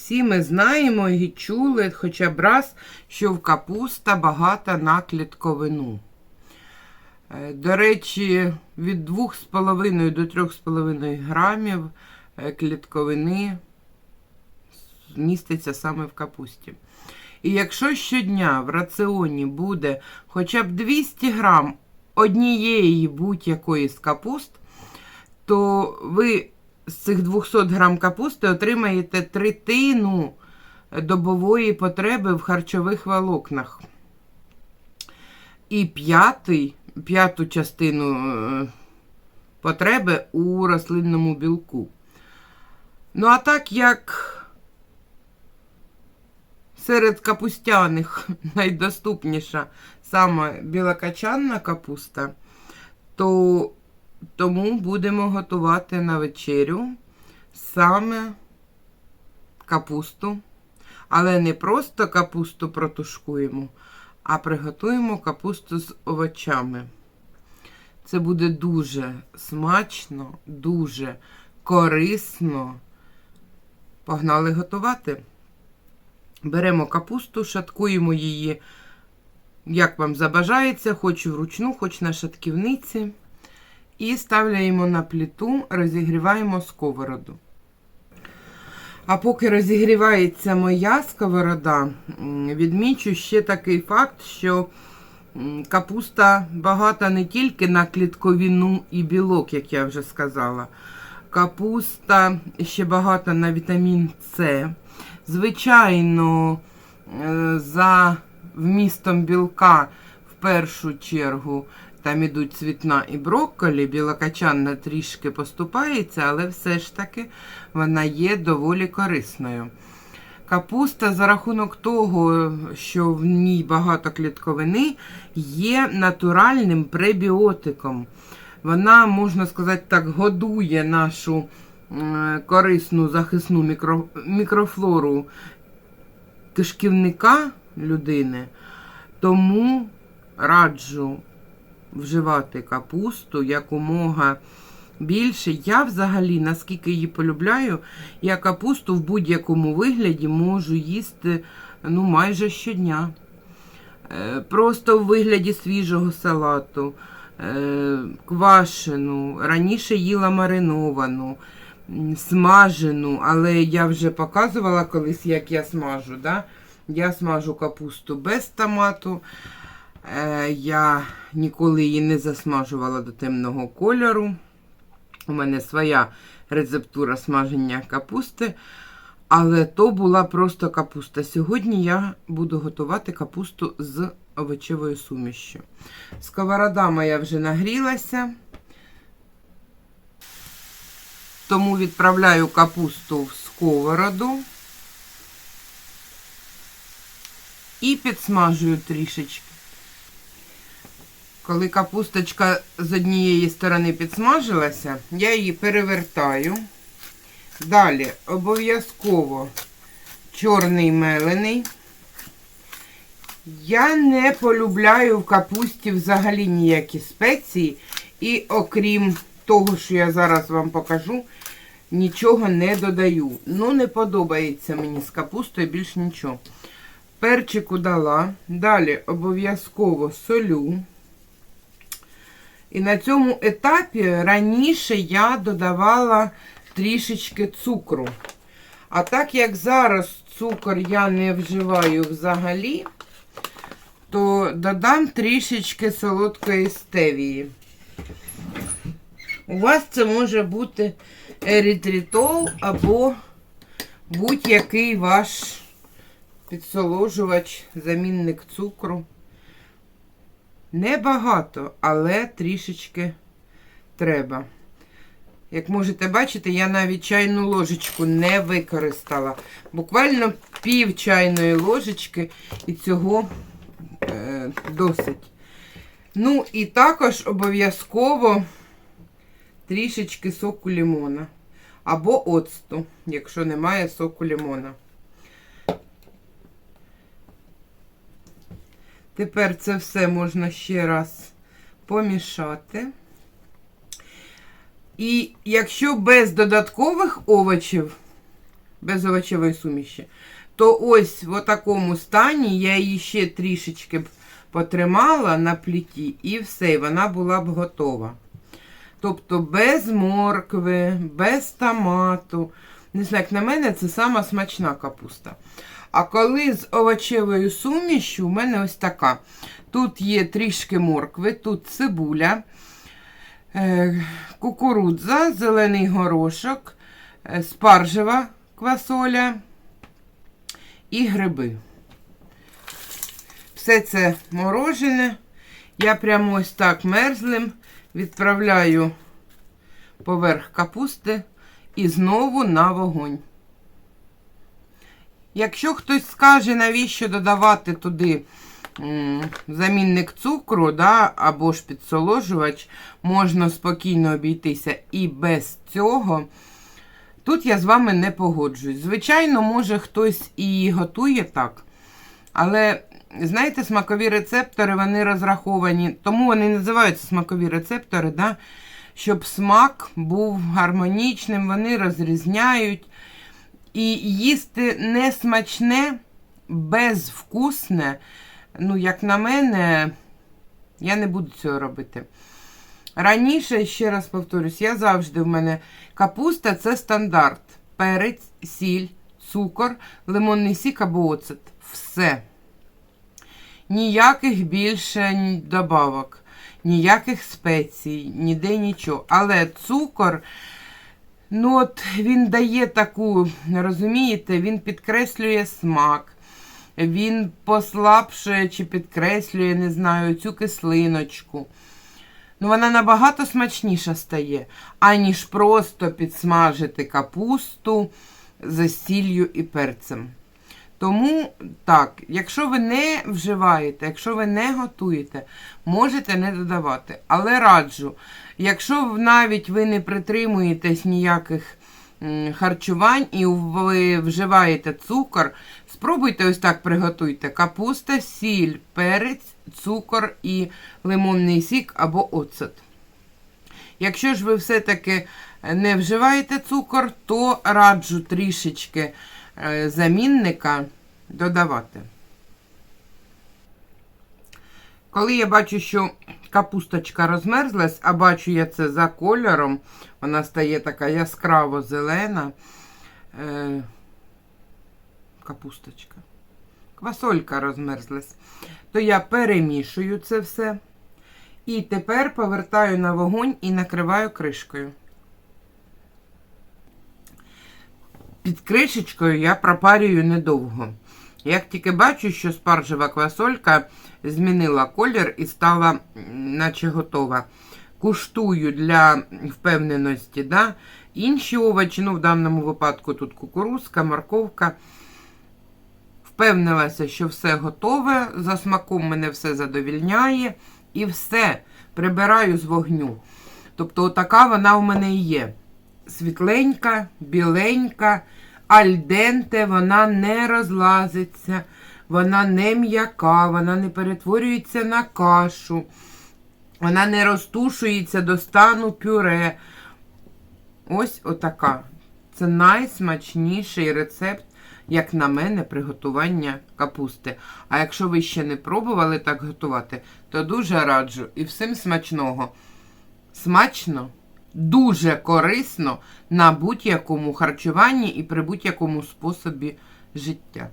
Всі ми знаємо і чули хоча б раз, що в капуста багата на клітковину. Е, До речі, від 2,5 до 3,5 грамів е, клітковини міститься саме в капусті. І якщо щодня в раціоні буде хоча б 200 грам однієї будь-якої з капуст, то ви з цих 200 грам капусти отримаєте третину добової потреби в харчових волокнах. І п'ятий, п'яту частину е, потреби у рослинному білку. Ну, а так як серед капустяних найдоступніша саме білокачанна капуста, то тому будемо готувати на вечерю саме капусту. Але не просто капусту протушкуємо, а приготуємо капусту з овочами. Це буде дуже смачно, дуже корисно. Погнали готувати. Беремо капусту, шаткуємо її, як вам забажається, хоч вручну, хоч на шатківниці. І ставляємо на плиту, розігріваємо сковороду. А поки розігрівається моя сковорода, відмічу ще такий факт, що капуста багата не тільки на клітковину і білок, як я вже сказала. Капуста ще багата на вітамін С. Звичайно, е, за вмістом білка в першу чергу там ідуть цвітна і брокколі, білокачанна трішки поступається, але все ж таки вона є доволі корисною. Капуста за рахунок того, що в ній багато клітковини, є натуральним пребіотиком. Вона, можна сказати так, годує нашу корисну захисну мікро, мікрофлору кишківника людини. Тому раджу вживати капусту якомога більше. Я взагалі, наскільки її полюбляю, я капусту в будь-якому вигляді можу їсти ну, майже щодня. Е, Просто в вигляді свіжого салату, е, квашену, раніше їла мариновану, смажену, але я вже показувала колись, як я смажу. Да? Я смажу капусту без томату. Е, Я ніколи її не засмажувала до темного кольору. У мене своя рецептура смаження капусти. Але то була просто капуста. Сьогодні я буду готувати капусту з овочевою сумішю. Сковорода моя вже нагрілася. Тому відправляю капусту в сковороду і підсмажую трішечки. Коли капусточка з однієї сторони підсмажилася, я її перевертаю. Далі обов'язково чорний мелений. Я не полюбляю в капусті взагалі ніякі спеції. І окрім того, що я зараз вам покажу, нічого не додаю. Ну, не подобається мені з капустою більш нічого. Перчику дала. Далі обов'язково солю. І на цьому етапі раніше я додавала трішечки цукру. А так як зараз цукор я не вживаю взагалі, то додам трішечки солодкої стевії. У вас це може бути ерітритол або будь-який ваш підсоложувач, замінник цукру. Небагато, але трішечки треба. Як можете бачити, я навіть чайну ложечку не використала. Буквально пів чайної ложечки і цього е, досить. Ну, і також обов'язково трішечки соку лимона. Або оцту, якщо немає соку лимона. Тепер це все можна ще раз помішати. І якщо без додаткових овочів без овочевої суміші, то ось в такому стані я її ще трішечки б потримала на пліті і все, і вона була б готова. Тобто без моркви, без томату. Не знаю, як на мене, це сама смачна капуста. А коли з овочевою сумішю, у мене ось така. Тут є трішки моркви, тут цибуля, е, кукурудза, зелений горошок, е, спаржева квасоля і гриби. Все це морожене. Я прямо ось так мерзлим відправляю поверх капусти і знову на вогонь. Якщо хтось скаже, навіщо додавати туди замінник цукру, да, або ж підсоложувач, можна спокійно обійтися і без цього. Тут я з вами не погоджуюсь. Звичайно, може хтось і готує так. Але, знаєте, смакові рецептори вони розраховані, тому вони називаються смакові рецептори, да? щоб смак був гармонічним, вони розрізняють. І їсти несмачне, безвкусне, ну, як на мене, я не буду цього робити. Раніше, ще раз повторюсь, я завжди в мене капуста це стандарт. Перець, сіль, цукор, лимонний сік або оцет. Все. Ніяких більше добавок, ніяких спецій, ніде нічого. Але цукор, ну от він дає таку, розумієте, він підкреслює смак. Він послабшує чи підкреслює, не знаю, цю кислиночку. Ну, вона набагато смачніша стає, аніж просто підсмажити капусту з сіллю і перцем. Тому так, якщо ви не вживаєте, якщо ви не готуєте, можете не додавати. Але раджу, якщо навіть ви не притримуєтесь ніяких харчувань і ви вживаєте цукор, спробуйте ось так приготуйте: капуста, сіль, перець, цукор і лимонний сік або оцет. Якщо ж ви все-таки не вживаєте цукор, то раджу трішечки е, замінника додавати. Коли я бачу, що капусточка розмерзлась, а бачу я це за кольором, вона стає така яскраво зелена. Е, капусточка. Квасолька розмерзлась. То я перемішую це все. І тепер повертаю на вогонь і накриваю кришкою. Під кришечкою я пропарюю недовго. Як тільки бачу, що спаржева квасолька змінила колір і стала наче готова. Куштую для впевненості. Да? Інші овочі, ну в даному випадку тут кукурузка, морковка. Впевнилася, що все готове. За смаком мене все задовільняє. І все прибираю з вогню. Тобто, отака вона у мене і є. Світленька, біленька, альденте, вона не розлазиться, вона не м'яка, вона не перетворюється на кашу, вона не розтушується до стану пюре. Ось отака. Це найсмачніший рецепт, як на мене, приготування капусти. А якщо ви ще не пробували так готувати, то дуже раджу і всім смачного. Смачно, дуже корисно на будь-якому харчуванні і при будь-якому способі життя.